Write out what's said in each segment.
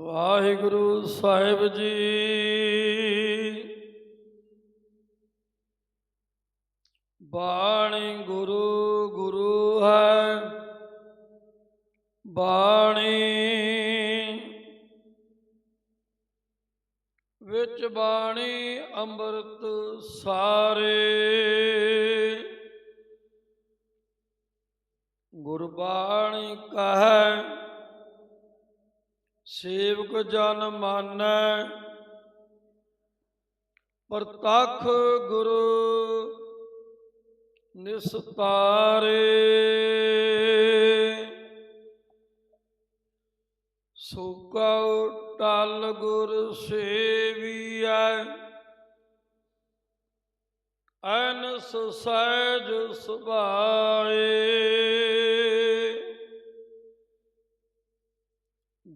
ਵਾਹਿਗੁਰੂ ਸਾਹਿਬ ਜੀ। ਬਾਣੀ ਗੁਰੂ ਗੁਰੂ ਹੈ। ਬਾਣੀ ਵਿੱਚ ਬਾਣੀ ਅੰਮ੍ਰਿਤ ਸਾਰੇ। ਗੁਰਬਾਣੀ ਕਹੈ ਸੇਵਕ ਜਨ ਮਾਨੈ ਪ੍ਰਤੱਖ ਗੁਰੂ ਨਿਸਤਾਰੇ। ਸੁਕਉ ਟਲ ਗੁਰ ਸੇਵੀਐ ਅਨਸ ਸਹਿਜ ਸੁਭਾਏ।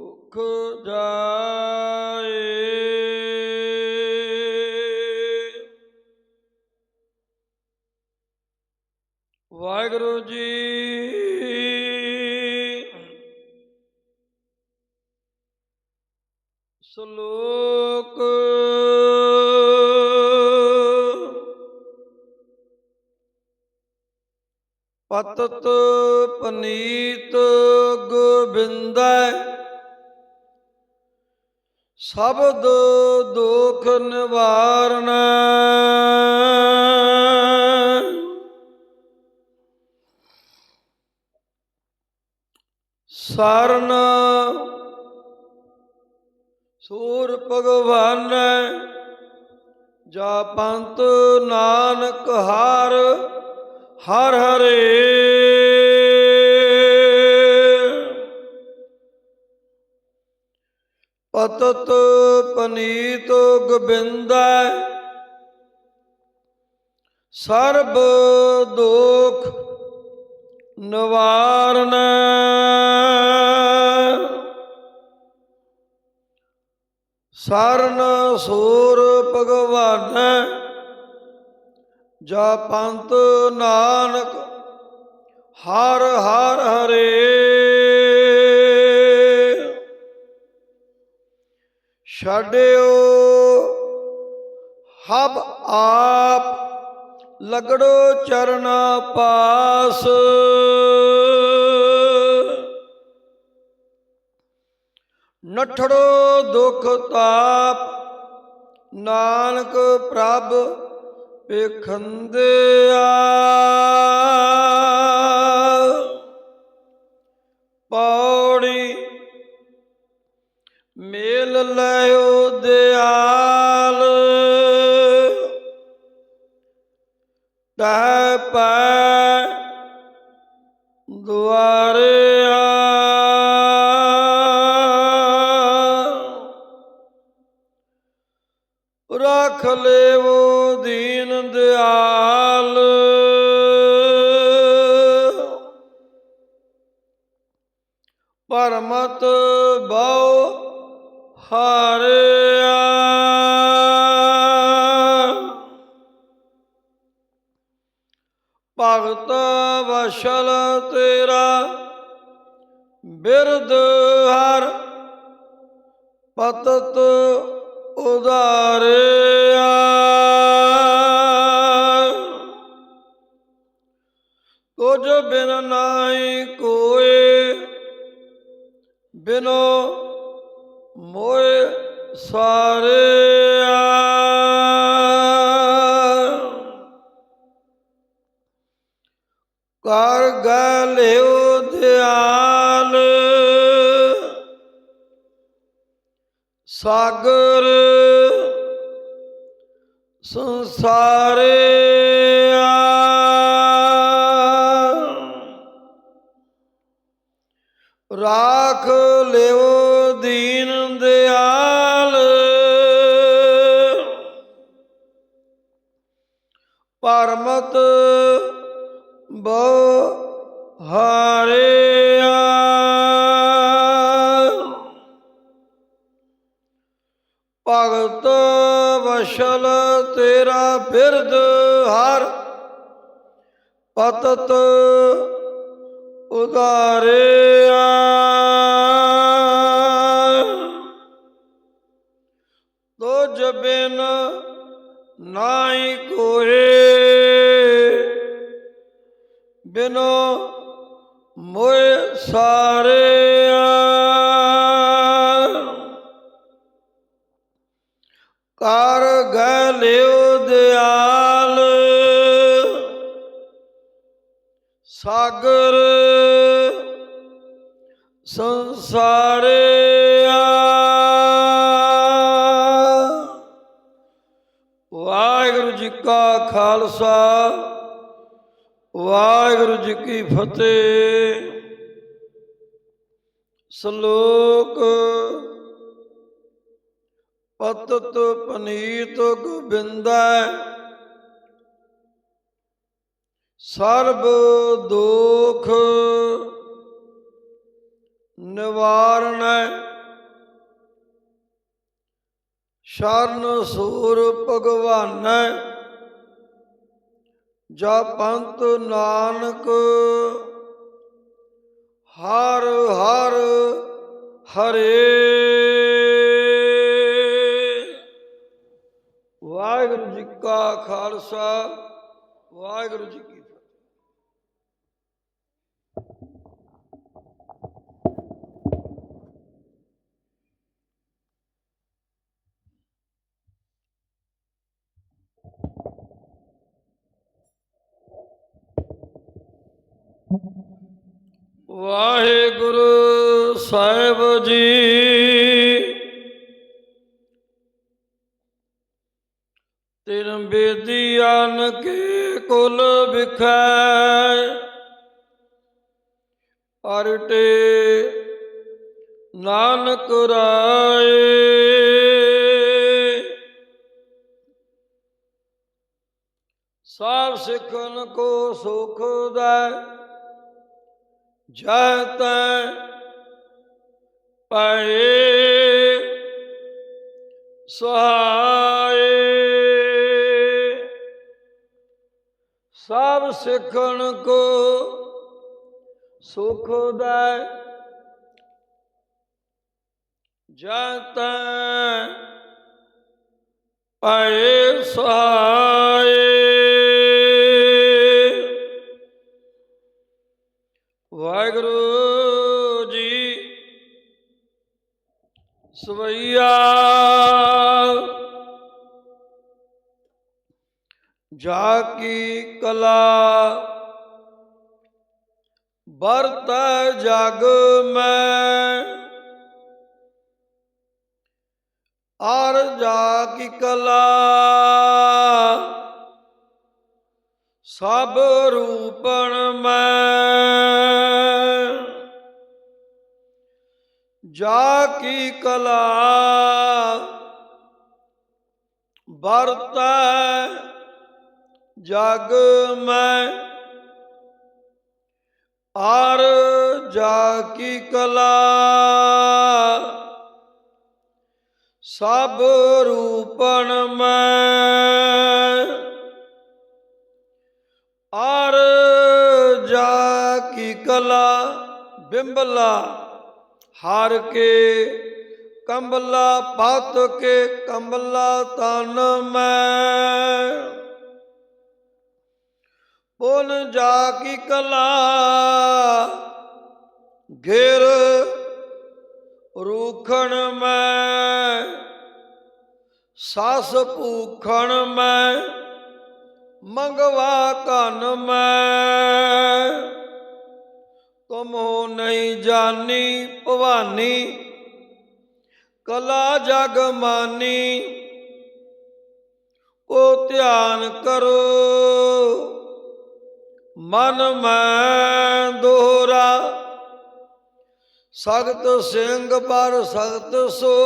ਦੁਖ ਜਾਏ। ਵਾਹਿਗੁਰੂ ਜੀ ਸ਼ਲੋਕ ਪਤਤ ਪਨੀਤ ਗੋਬਿੰਦੈ ਸ਼ਬਦ ਦੁਖ ਨਿਵਾਰਨ। ਸਰਨ ਸੂਰ ਭਗਵਾਨ ਜਾ ਪੰਤ ਨਾਨਕ ਹਾਰ ਹਰ ਹਰੇ। ਪਤਤ ਪਨੀਤ ਗੋਬਿੰਦੈ ਸਰਬ ਦੁਖ ਨਿਵਾਰਨ ਸਰਨ ਸੂਰ ਭਗਵਾਨ ਜਾ ਪੰਤ ਨਾਨਕ ਹਰ ਹਰ ਹਰੇ ਛੱਡਿਓ। ਹਬ ਆਪ ਲਗੜੋ ਚਰਨਾ ਪਾਸ। ਨਠੜੋ ਦੁਖ ਤਾਪ ਨਾਨਕ ਪ੍ਰਭ ਪੇਖੰਦਿਆ ਮੇਲ ਲਿਓ ਦਿਆਲ। ਤਹ ਪੈ ਦੁਆਰੇ ਆ ਰੱਖ ਲੇਵੋ ਦੀਨ ਦਿਆਲ। ਪਰਮਤ ਬਹੁ ਹਾਰਿਆ ਭਗਤ ਵਸ਼ਲ ਤੇਰਾ ਬਿਰਦ ਹਰ ਪਤਤ ਉਦਾਰਿਆ ਕੁਝ ਬਿਨ ਨਾਹੀ ਕੋਏ ਬਿਨੋ ਕਰ ਗਲਿਓ ਦਿਆਲ ਸਾਗਰ ਸੰਸਾਰੇ ਰਾਖ ਲਿਓ ਦੀਨ ਦਿਆਲ। ਪਰਮਤ ਬਹੁ ਹਾਰਿਆ ਭਗਤ ਵਸ਼ਲ ਤੇਰਾ ਫਿਰਦ ਹਰ ਪਤਤ ਉਦਾਰਿਆ ਬਿਨੋ ਮੋਏ ਸਾਰਿਆ। ਕਰ ਗੈ ਲਿਓ ਦਿਆਲ। ਸਾਗਰ ਸੰਸਾਰਿਆ। ਵਾਹਿਗੁਰੂ ਜੀ ਕਾ ਖਾਲਸਾ। ਵਾਹਿਗੁਰੂ ਜੀ ਕੀ ਫਤਿਹ। ਸ਼ਲੋਕ ਪਤਤ ਪਨੀਤ ਗੋਬਿੰਦੈ। ਸਰਬ ਦੁਖ ਨਿਵਾਰਣੈ ਸ਼ਰਨ ਸੂਰ ਭਗਵਾਨੈ। ਜਾ ਪੰਤ ਨਾਨਕ ਹਰ ਹਰ ਹਰੇ। ਵਾਹਿਗੁਰੂ ਜੀ ਕਾ ਖਾਲਸਾ ਵਾਹਿਗੁਰੂ ਜੀ ਵਾਹਿਗੁਰੂ ਸਾਹਿਬ ਜੀ। ਤਿਨ ਬੇਦੀਆਨ ਕੇ ਕੁਲ ਵਿਖੈ ਅਰਟੇ ਨਾਨਕ ਰਾਏ। ਸਾਬ ਸਿੱਖਨ ਕੋ ਸੁਖ ਦਾ ਜੈ ਤੈ ਪਏ ਸਹਾਏ। ਸਭ ਸਿੱਖਣ ਕੋ ਸੁਖ ਦਾ ਜੈ ਪਏ ਸਹਾਏ। ਵਾਹਿਗੁਰੂ ਜੀ। ਸਵਈਆ। ਜਾ ਕੀ ਕਲਾ ਵਰਤ ਜਗ ਮੈਂ। ਆਰ ਜਾ ਕੀ ਕਲਾ ਸਭ ਰੂਪਣ ਮੈਂ। ਜਾ ਕੀ ਕਲਾ ਵਰਤੈ ਜਗ ਮੈਂ ਆਰ ਜਾ ਕੀ ਕਲਾ ਸਭ ਰੂਪਣ ਮੈਂ ਆਰ ਜਾ ਕੀ ਕਲਾ ਬਿੰਬਲਾ ਹਾਰ ਕੇ ਕੰਬਲਾ ਪਤ ਕੇ ਕੰਬਲਾ ਤਨ ਮੈਂ। ਪੁਨ ਜਾ ਕੀ ਕਲਾ ਘੇਰ ਰੂਖਣ ਮੈਂ। ਸਾਸ ਭੂਖਣ ਮੈਂ, ਮੰਗਵਾ ਕਨ ਮੈਂ। ਤੁਮ ਨਹੀਂ ਜਾਣੀ ਭਵਾਨੀ। ਕਲਾ ਜਗ ਮਾਨੀ ਉਹ ਧਿਆਨ ਕਰੋ। ਮਨ ਮੈਂ ਦੋਹਰਾ, ਸਖਤ ਸਿੰਘ ਪਰ ਸਖਤ ਸੋ।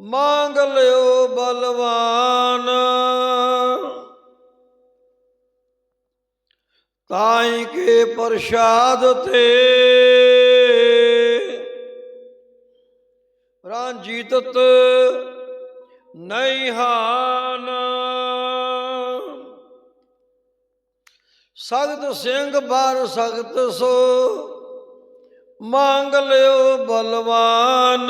ਮੰਗ ਲਿਓ ਬਲਵਾਨ। ਤਾਈ ਕੇ ਪ੍ਰਸ਼ਾਦ ਤੇ। ਰਾਂਜੀਤਤ ਨਹੀਂ ਹਾਨ। ਸਗਤ ਸਿੰਘ ਬਾਰ ਸਖਤ ਸੋ ਮੰਗ ਲਿਓ ਬਲਵਾਨ।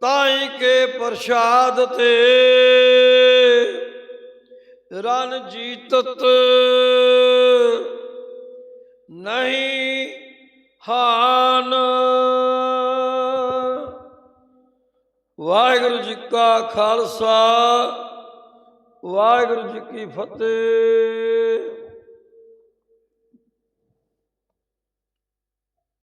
ਤਾਈ ਕੇ ਪ੍ਰਸ਼ਾਦ ਤੇ। ਰਨ ਜੀਤਤ ਨਹੀਂ ਹਾਨ। ਵਾਹਿਗੁਰੂ ਜੀ ਕਾ ਖਾਲਸਾ ਵਾਹਿਗੁਰੂ ਜੀ ਕੀ ਫਤਿਹ।